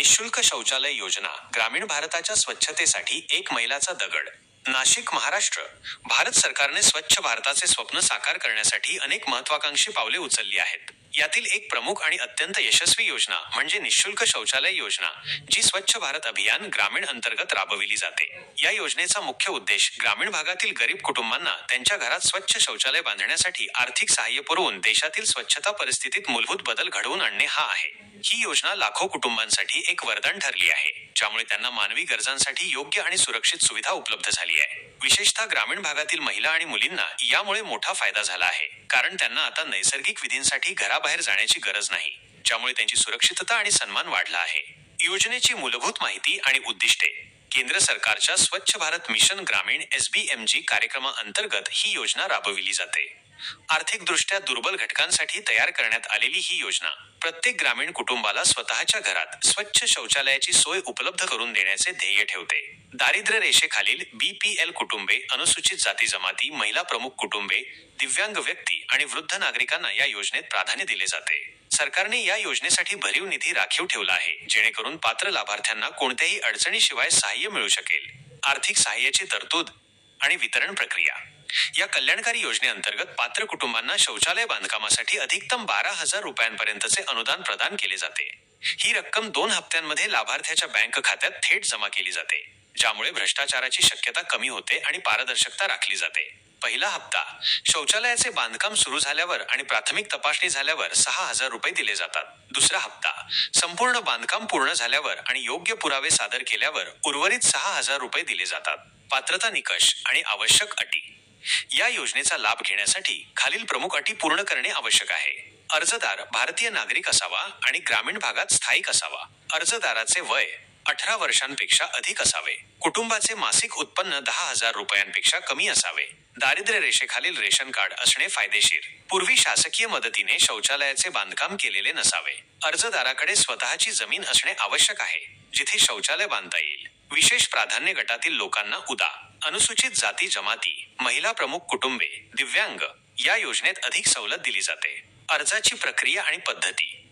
निशुल्क शौचालय योजना ग्रामीण भारताच्या स्वच्छतेसाठी एक मैलाचा दगड. नाशिक महाराष्ट्र. भारत सरकारने स्वच्छ भारताचे स्वप्न साकार करण्यासाठी अनेक महत्वाकांक्षी पावले उचलली आहेत. यातील एक प्रमुख आणि अत्यंत यशस्वी योजना म्हणजे निशुल्क शौचालय योजना जी स्वच्छ भारत अभियान ग्रामीण अंतर्गत राबविली जाते. या योजनेचा मुख्य उद्देश ग्रामीण भागातील गरीब कुटुंबांना त्यांच्या घरात स्वच्छ शौचालय बांधण्यासाठी आर्थिक सहाय्य पुरवून देशातील स्वच्छता परिस्थितीत मूलभूत बदल घडवून आणणे हा आहे. ही योजना लाखो कुटुंबांसाठी एक वरदान ठरली आहे. ज्यामुळे त्यांना मानवी गरजांसाठी योग्य आणि सुरक्षित सुविधा उपलब्ध झाली आहे. विशेषतः ग्रामीण भागातील महिला आणि मुलींना यामुळे मोठा फायदा झाला आहे. कारण त्यांना आता नैसर्गिक विधींसाठी घराबाहेर जाण्याची गरज नाही ज्यामुळे त्यांची सुरक्षितता आणि सन्मान वाढला आहे. योजनेची मूलभूत माहिती आणि उद्दिष्टे. केंद्र सरकारच्या Swachh Bharat mission Gramin S B M G कार्यक्रमाअंतर्गत ही योजना राबविली जाते. आर्थिकदृष्ट्या दुर्बल घटकांसाठी तयार करण्यात आलेली ही योजना प्रत्येक ग्रामीण कुटुंबाला स्वतःच्या घरात स्वच्छ शौचालयाची सोय उपलब्ध करून देण्याचे ध्येय ठेवते. दारिद्र्य रेषेखालील बीपीएल कुटुंबे अनुसूचित जाती जमाती महिला प्रमुख कुटुंबे दिव्यांग व्यक्ती आणि वृद्ध नागरिकांना या योजनेत प्राधान्य दिले जाते. सरकारने या योजनेसाठी भरीव निधी राखीव ठेवला आहे जेणेकरून पात्र लाभार्थ्यांना कोणत्याही अडचणीशिवाय सहाय्य मिळू शकेल. आर्थिक सहाय्याची तरतूद आणि वितरण प्रक्रिया या कल्याणकारी योजनेअंतर्गत पात्र कुटुंबांना शौचालय बांधकामासाठी अधिकतम बारा हजार रुपयांपर्यंतचे अनुदान प्रदान केले जाते. ही रक्कम दोन हप्त्यांमध्ये लाभार्थ्याच्या बँक खात्यात थेट जमा केली जाते ज्यामुळे भ्रष्टाचाराची शक्यता कमी होते आणि पारदर्शकता राखली जाते. पहिला हप्ता शौचालयाचे बांधकाम सुरू झाल्यावर आणि प्राथमिक तपासणी झाल्यावर सहा हजार रुपये दिले जातात. दुसरा हप्ता संपूर्ण बांधकाम पूर्ण झाल्यावर आणि योग्य पुरावे सादर केल्यावर उर्वरित सहा हजार रुपये दिले जातात. पात्रता निकष आणि आवश्यक अटी. या योजनेचा लाभ घेण्यासाठी खालील प्रमुख अटी पूर्ण करणे आवश्यक आहे. अर्जदार भारतीय नागरिक असावा आणि ग्रामीण भागात स्थायिक असावा. अर्जदाराचे वय अठरा वर्षांपेक्षा अधिक असावे. कुटुंबाचे मासिक उत्पन्न दहा हजार रुपयांपेक्षा कमी असावे. दारिद्र्य रेषेखालील रेशन कार्ड असणे फायदेशीर. पूर्वी शासकीय मदतीने शौचालयाचे बांधकाम केलेले नसावे. अर्जदाराकडे स्वतःची जमीन असणे आवश्यक आहे जिथे शौचालय बांधता येईल. विशेष प्राधान्य गटातील लोकांना उदा. अनुसूचित जाती जमाती महिला प्रमुख कुटुंबे दिव्यांग या योजनेत अधिक सवलत दिली जाते. अर्जाची प्रक्रिया आणि पद्धती.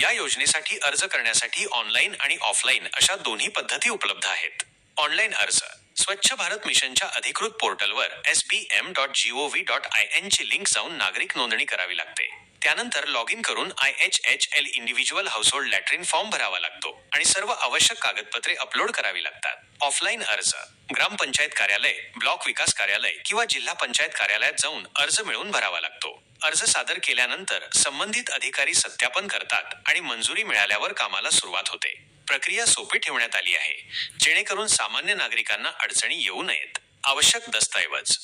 या योजनेसाठी अर्ज करण्यासाठी ऑनलाईन आणि ऑफलाईन अशा दोन्ही पद्धती उपलब्ध आहेत. ऑनलाईन अर्ज. स्वच्छ भारत मिशनच्या अधिकृत पोर्टलवर S B M dot gov dot I एनची link जाऊन नागरिक नोंदणी करावी लागते. त्यानंतर लॉग इन करून I H H L individual household latrine form भरावा लागतो आणि सर्व आवश्यक कागदपत्रे अपलोड करावी लागतात. ऑफलाईन अर्ज. ग्रामपंचायत कार्यालय ब्लॉक विकास कार्यालय किंवा जिल्हा पंचायत कार्यालयात जाऊन अर्ज मिळवून भरावा लागतो. अर्ज सादर केल्यानंतर संबंधित अधिकारी सत्यापन करतात आणि मंजुरी मिळाल्यावर कामाला सुरुवात होते. प्रक्रिया सोपी ठेवण्यात आली आहे. जेणेकरून सामान्य नागरिकांना अडचणी येऊ नयेत. आवश्यक दस्तऐवज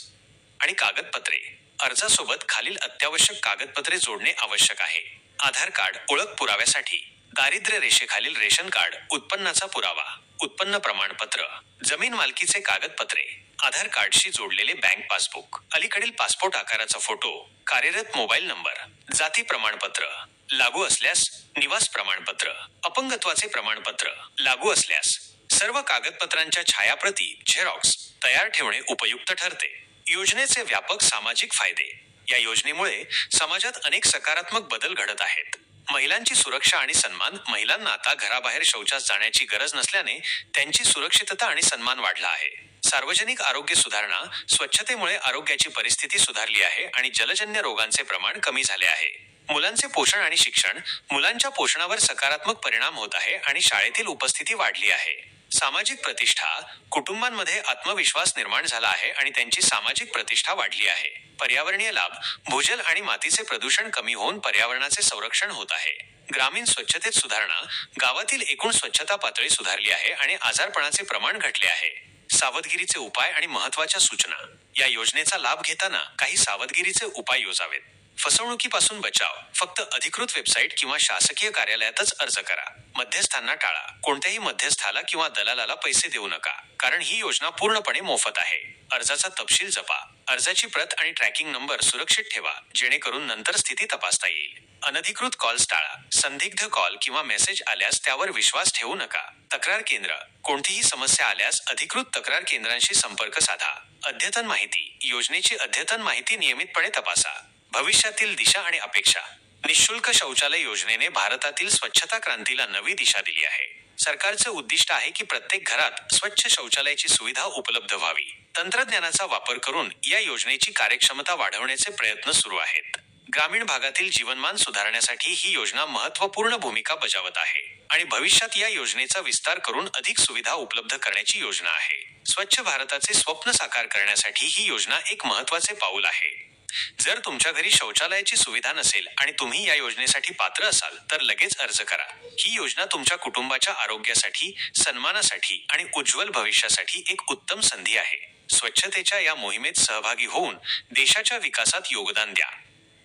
आणि कागदपत्रे. अर्जासोबत खालील अत्यावश्यक कागदपत्रे जोडणे आवश्यक आहे. आधार कार्ड ओळख पुराव्यासाठी दारिद्र्य रेषेखालील रेशन कार्ड उत्पन्नाचा पुरावा उत्पन्न प्रमाणपत्र जमीन मालकीचे कागदपत्रे आधार कार्डशी जोडलेले बँक पासबुक अलीकडील पासपोर्ट आकाराचा फोटो कार्यरत मोबाईल नंबर जाती प्रमाणपत्र लागू असल्यास निवास प्रमाणपत्र अपंगत्वाचे प्रमाणपत्र लागू असल्यास सर्व कागदपत्रांच्या छायाप्रती झेरॉक्स तयार ठेवणे उपयुक्त ठरते. योजनेचे व्यापक सामाजिक फायदे. या योजनेमुळे समाजात अनेक सकारात्मक बदल घडत आहेत. महिलांची सुरक्षा आणि सन्मान महिलांना आता घराबाहेर शौचास जाण्याची गरज नसल्याने त्यांची सुरक्षितता आणि सन्मान वाढला आहे. सार्वजनिक आरोग्य सुधारणा स्वच्छतेमुळे आरोग्याची परिस्थिती सुधारली आहे आणि जलजन्य रोगांचे प्रमाण कमी झाले आहे. मुलांचे पोषण आणि शिक्षण मुलांच्या पोषणावर सकारात्मक परिणाम होत आहे आणि शाळेतील उपस्थिती वाढली आहे. सामाजिक प्रतिष्ठा कुटुंबांमध्ये आत्मविश्वास निर्माण झाला आहे आणि त्यांची सामाजिक प्रतिष्ठा वाढली आहे. पर्यावरणीय लाभ भूजल आणि मातीचे प्रदूषण कमी होऊन पर्यावरणाचे संरक्षण होत आहे. ग्रामीण स्वच्छतेत सुधारणा गावातील एकूण स्वच्छता पातळी सुधारली आहे आणि आजारपणाचे प्रमाण घटले आहे. सावधगिरीचे उपाय आणि महत्त्वाच्या सूचना. या योजनेचा लाभ घेताना काही सावधगिरीचे उपाय योजावेत. फसवणुकीपासून बचाव. फक्त अधिकृत वेबसाईट किंवा शासकीय कार्यालयातच अर्ज करा. मध्यस्थांना टाळा. कोणत्याही मध्यस्थाला किंवा दलालाला पैसे देऊ नका कारण ही योजना पूर्णपणे मोफत आहे. अर्जाचा तपशील जपा. अर्जाची प्रत आणि ट्रॅकिंग नंबर सुरक्षित ठेवा जेणेकरून नंतर स्थिती तपासता येईल. अनधिकृत कॉल्स टाळा. संदिग्ध कॉल किंवा मेसेज आल्यास त्यावर विश्वास ठेवू नका. तक्रार केंद्र. कोणतीही समस्या आल्यास अधिकृत तक्रार केंद्रांशी संपर्क साधा. अद्यतन माहिती. योजनेची अद्यतन माहिती नियमितपणे तपासा. भविष्यातील दिशा आणि अपेक्षा. निशुल्क शौचालय योजनेने भारतातील स्वच्छता क्रांतीला नवी दिशा दिली आहे. सरकारचे उद्दिष्ट आहे की प्रत्येक घरात स्वच्छ शौचालयाची सुविधा उपलब्ध व्हावी. तंत्रज्ञानाचा वापर करून या योजनेची कार्यक्षमता वाढवण्याचे प्रयत्न सुरू आहेत. ग्रामीण भागातील जीवनमान सुधारण्यासाठी ही योजना महत्त्वपूर्ण भूमिका बजावत आहे आणि भविष्यात या योजनेचा विस्तार करून अधिक सुविधा उपलब्ध करण्याची योजना आहे. स्वच्छ भारताचे स्वप्न साकार करण्यासाठी ही योजना एक महत्त्वाचे पाऊल आहे. जर तुमच्या घरी शौचालयाची सुविधा नसेल आणि तुम्ही या योजनेसाठी पात्र असाल तर लगेच अर्ज करा. ही योजना तुमच्या कुटुंबाच्या आरोग्यासाठी सन्मानासाठी आणि उज्ज्वल भविष्यासाठी एक उत्तम संधी आहे. स्वच्छतेच्या या मोहिमेत सहभागी होऊन देशाच्या विकासात योगदान द्या.